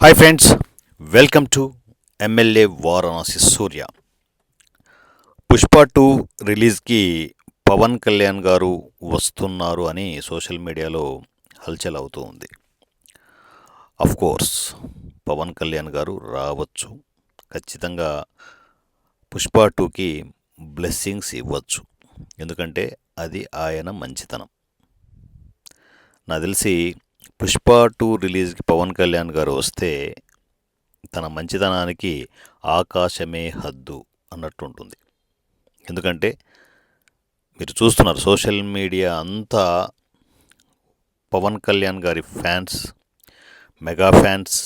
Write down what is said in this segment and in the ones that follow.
Hi friends welcome to MLA Varanasi Surya Pushpa two రిలీజ్కి పవన్ కళ్యాణ్ గారు వస్తున్నారు అని సోషల్ మీడియాలో హల్చల్ అవుతూ ఉంది కోర్స్ పవన్ కళ్యాణ్ గారు రావచ్చు ఖచ్చితంగా పుష్ప టూకి బ్లెస్సింగ్స్ ఇవ్వచ్చు ఎందుకంటే అది ఆయన మంచితనం నాకు తెలిసి పుష్ప టూ రిలీజ్కి పవన్ కళ్యాణ్ గారు వస్తే తన మంచితనానికి ఆకాశమే హద్దు అన్నట్టు ఉంటుంది ఎందుకంటే మీరు చూస్తున్నారు సోషల్ మీడియా అంతా పవన్ కళ్యాణ్ గారి ఫ్యాన్స్ మెగా ఫ్యాన్స్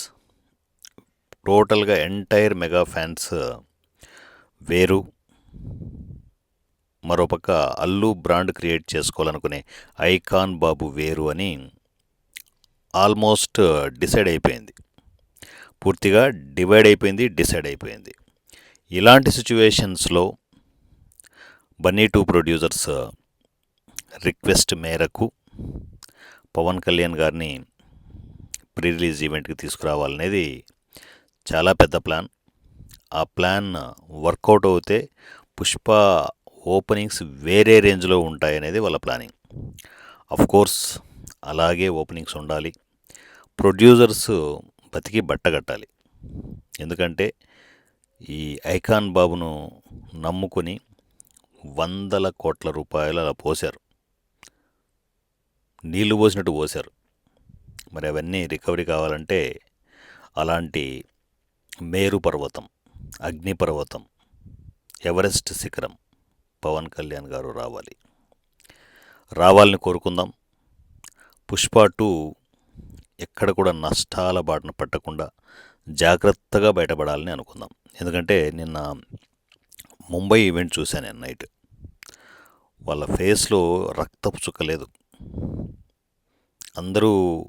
టోటల్గా ఎంటైర్ మెగా ఫ్యాన్స్ వేరు. మరోపక్క అల్లు బ్రాండ్ క్రియేట్ చేసుకోవాలనుకునే ఐకాన్ బాబు వేరు అని ఆల్మోస్ట్ డిసైడ్ అయిపోయింది. పూర్తిగా డివైడ్ అయిపోయింది డిసైడ్ అయిపోయింది. ఇలాంటి సిచ్యువేషన్స్లో బన్నీ టూ ప్రొడ్యూసర్స్ రిక్వెస్ట్ మేరకు పవన్ కళ్యాణ్ గారిని ప్రీ రిలీజ్ ఈవెంట్కి తీసుకురావాలనేది చాలా పెద్ద ప్లాన్. ఆ ప్లాన్ వర్కౌట్ అవుతే పుష్ప ఓపెనింగ్స్ వేరే రేంజ్లో ఉంటాయనేది వాళ్ళ ప్లానింగ్. అఫ్ కోర్స్ అలాగే ఓపెనింగ్స్ ఉండాలి. ప్రొడ్యూసర్స్ బతికి బట్టగట్టాలి ఎందుకంటే ఈ ఐకాన్ బాబును నమ్ముకొని వందల కోట్ల రూపాయలు అలా పోశారు. నీళ్ళు పోసినట్టు పోశారు. మరి అవన్నీ రికవరీ కావాలంటే అలాంటి మేరు పర్వతం అగ్నిపర్వతం ఎవరెస్ట్ శిఖరం పవన్ కళ్యాణ్ గారు రావాలి. రావాలని కోరుకుందాం. పుష్ప టూ ఎక్కడ కూడా నష్టాల బాటన పట్టకుండా జాగ్రత్తగా బయటపడాలని అనుకుందాం. ఎందుకంటే నిన్న ముంబై ఈవెంట్ చూశాను నేను నైట్. వాళ్ళ ఫేస్లో రక్తపు చుక్క లేదు. అందరూ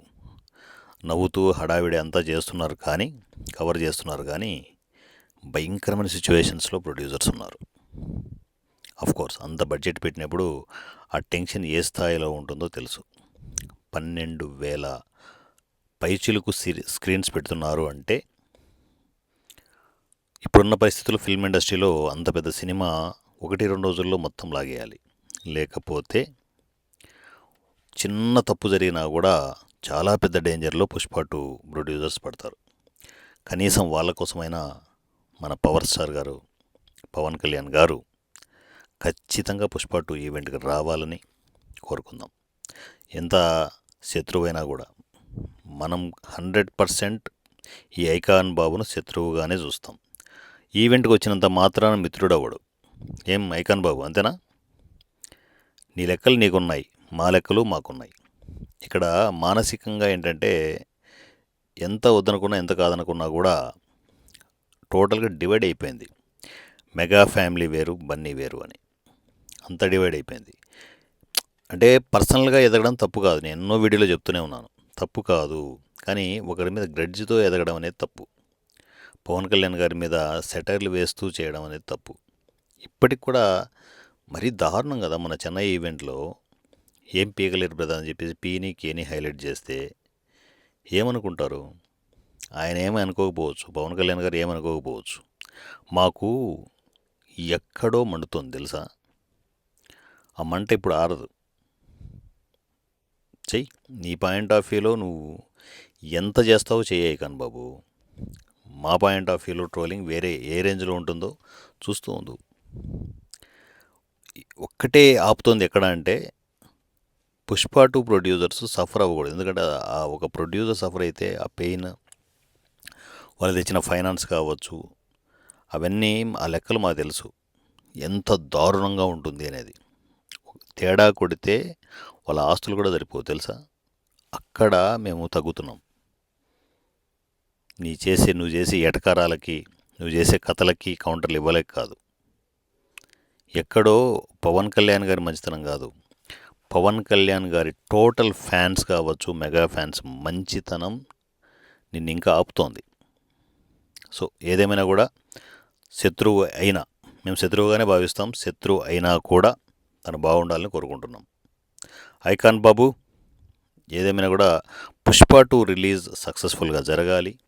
నవ్వుతూ హడావిడి అంతా చేస్తున్నారు కానీ కవర్ చేస్తున్నారు కానీ భయంకరమైన సిచ్యువేషన్స్లో ప్రొడ్యూసర్స్ ఉన్నారు. కోర్స్ అంత బడ్జెట్ పెట్టినప్పుడు ఆ టెన్షన్ ఏ స్థాయిలో ఉంటుందో తెలుసు. పన్నెండు వేల పైచిలుకు స్క్రీన్స్ పెడుతున్నారు అంటే ఇప్పుడున్న పరిస్థితుల్లో ఫిల్మ్ ఇండస్ట్రీలో అంత పెద్ద సినిమా ఒకటి రెండు రోజుల్లో మొత్తం లాగేయాలి. లేకపోతే చిన్న తప్పు జరిగినా కూడా చాలా పెద్ద డేంజర్లో పుష్ప టూ ప్రొడ్యూసర్స్ పడతారు. కనీసం వాళ్ళ కోసమైనా మన పవర్ స్టార్ గారు పవన్ కళ్యాణ్ గారు ఖచ్చితంగా పుష్ప టూ ఈవెంట్కి రావాలని కోరుకుందాం. ఎంత శత్రువైనా కూడా మనం హండ్రెడ్ పర్సెంట్ ఈ ఐకాన్ బాబును శత్రువుగానే చూస్తాం. ఈవెంట్కి వచ్చినంత మాత్రాన మిత్రుడవ్వడు. ఏం ఐకాన్ బాబు అంతేనా? నీ లెక్కలు నీకున్నాయి మా లెక్కలు మాకున్నాయి. ఇక్కడ మానసికంగా ఏంటంటే ఎంత వద్దనుకున్నా ఎంత కాదనుకున్నా కూడా టోటల్గా డివైడ్ అయిపోయింది. మెగా ఫ్యామిలీ వేరు బన్నీ వేరు అని. అంత డివైడ్ అయిపోయింది. అంటే పర్సనల్గా ఎదగడం తప్పు కాదు. నేను ఎన్నో వీడియోలో చెప్తూనే ఉన్నాను. తప్పు కాదు. కానీ ఒకరి మీద గ్రడ్జితో ఎదగడం అనేది తప్పు. పవన్ కళ్యాణ్ గారి మీద సెటైర్లు వేస్తూ చేయడం అనేది తప్పు. ఇప్పటికి కూడా మరీ దారుణం కదా మన చెన్నై ఈవెంట్లో ఏం పీకలేరు బ్రదర్ అని చెప్పేసి పీని కేని హైలైట్ చేస్తే ఏమనుకుంటారు? ఆయన ఏమీ అనుకోకపోవచ్చు. పవన్ కళ్యాణ్ గారు ఏమనుకోకపోవచ్చు మాకు ఎక్కడో మండుతుంది తెలుసా? ఆ మంట ఇప్పుడు ఆరదు. చెయ్యి. నీ పాయింట్ ఆఫ్ వ్యూలో నువ్వు ఎంత చేస్తావో చెయ్యి కాని బాబు. మా పాయింట్ ఆఫ్ వ్యూలో ట్రోలింగ్ వేరే ఏ రేంజ్లో ఉంటుందో చూస్తూ ఉంది ఒక్కటే ఆపుతోంది ఎక్కడ అంటే పుష్ప టూ ప్రొడ్యూసర్స్ సఫర్ అవ్వకూడదు. ఎందుకంటే ఆ ఒక ప్రొడ్యూసర్ సఫర్ అయితే ఆ పెయిన్ వాళ్ళు తెచ్చిన ఫైనాన్స్ కావచ్చు అవన్నీ ఆ లెక్కలు మాకు తెలుసు. ఎంత దారుణంగా ఉంటుంది అనేది. తేడా కొడితే వాళ్ళ ఆస్తులు కూడా సరిపోవు తెలుసా? అక్కడ మేము తగ్గుతున్నాం. నీ చేసే నువ్వు చేసే ఎటకారాలకి నువ్వు చేసే కథలకి కౌంటర్లు ఇవ్వలేక కాదు. ఎక్కడో పవన్ కళ్యాణ్ గారి మంచితనం కాదు. పవన్ కళ్యాణ్ గారి టోటల్ ఫ్యాన్స్ కావచ్చు మెగా ఫ్యాన్స్ మంచితనం నిన్ను ఇంకా ఆపుతోంది. సో ఏదేమైనా కూడా శత్రువు అయినా మేము శత్రువుగానే భావిస్తాం శత్రువు అయినా కూడా తను బాగుండాలని కోరుకుంటున్నాం. ఐకాన్ బాబు ఏదేమైనా కూడా పుష్ప టూ రిలీజ్ సక్సెస్ఫుల్గా జరగాలి.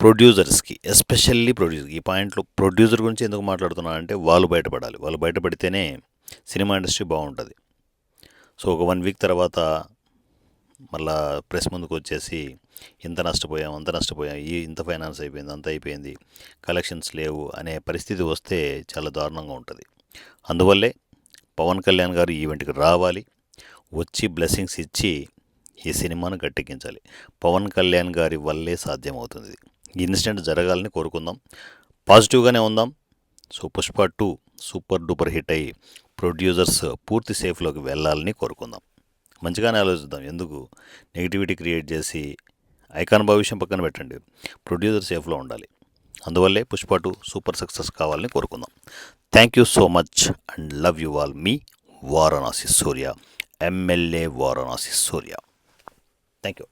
ప్రొడ్యూసర్స్కి ఎస్పెషల్లీ ప్రొడ్యూసర్ ఈ పాయింట్లో ప్రొడ్యూసర్ గురించి ఎందుకు మాట్లాడుతున్నా అంటే వాళ్ళు బయటపడాలి. వాళ్ళు బయటపడితేనే సినిమా ఇండస్ట్రీ బాగుంటుంది. సో ఒక వన్ వీక్ తర్వాత మళ్ళా ప్రెస్ ముందుకు వచ్చేసి ఇంత నష్టపోయాం అంత నష్టపోయాం ఈ ఇంత ఫైనాన్స్ అయిపోయింది అంత అయిపోయింది కలెక్షన్స్ లేవు అనే పరిస్థితి వస్తే చాలా దారుణంగా ఉంటుంది. అందువల్లే పవన్ కళ్యాణ్ గారు ఈవెంట్కి రావాలి వచ్చి బ్లెస్సింగ్స్ ఇచ్చి ఈ సినిమాను గట్టెక్కించాలి. పవన్ కళ్యాణ్ గారి వల్లే సాధ్యమవుతుంది ఈ ఇన్సిడెంట్ జరగాలని కోరుకుందాం. పాజిటివ్గానే ఉందాం. So Pushpa two super duper hit అయ్యి ప్రొడ్యూసర్స్ పూర్తి సేఫ్లోకి వెళ్ళాలని కోరుకుందాం. మంచిగానే ఆలోచిద్దాం. ఎందుకు? నెగిటివిటీ క్రియేట్ చేసి ఐకాన్ భవిష్యం పక్కన పెట్టండి. ప్రొడ్యూసర్ సేఫ్లో ఉండాలి. అందువల్లే పుష్ప టూ సూపర్ సక్సెస్ కావాలని కోరుకుందాం. Thank you so much and love you all me Varanasi Surya MLA Varanasi Surya. Thank you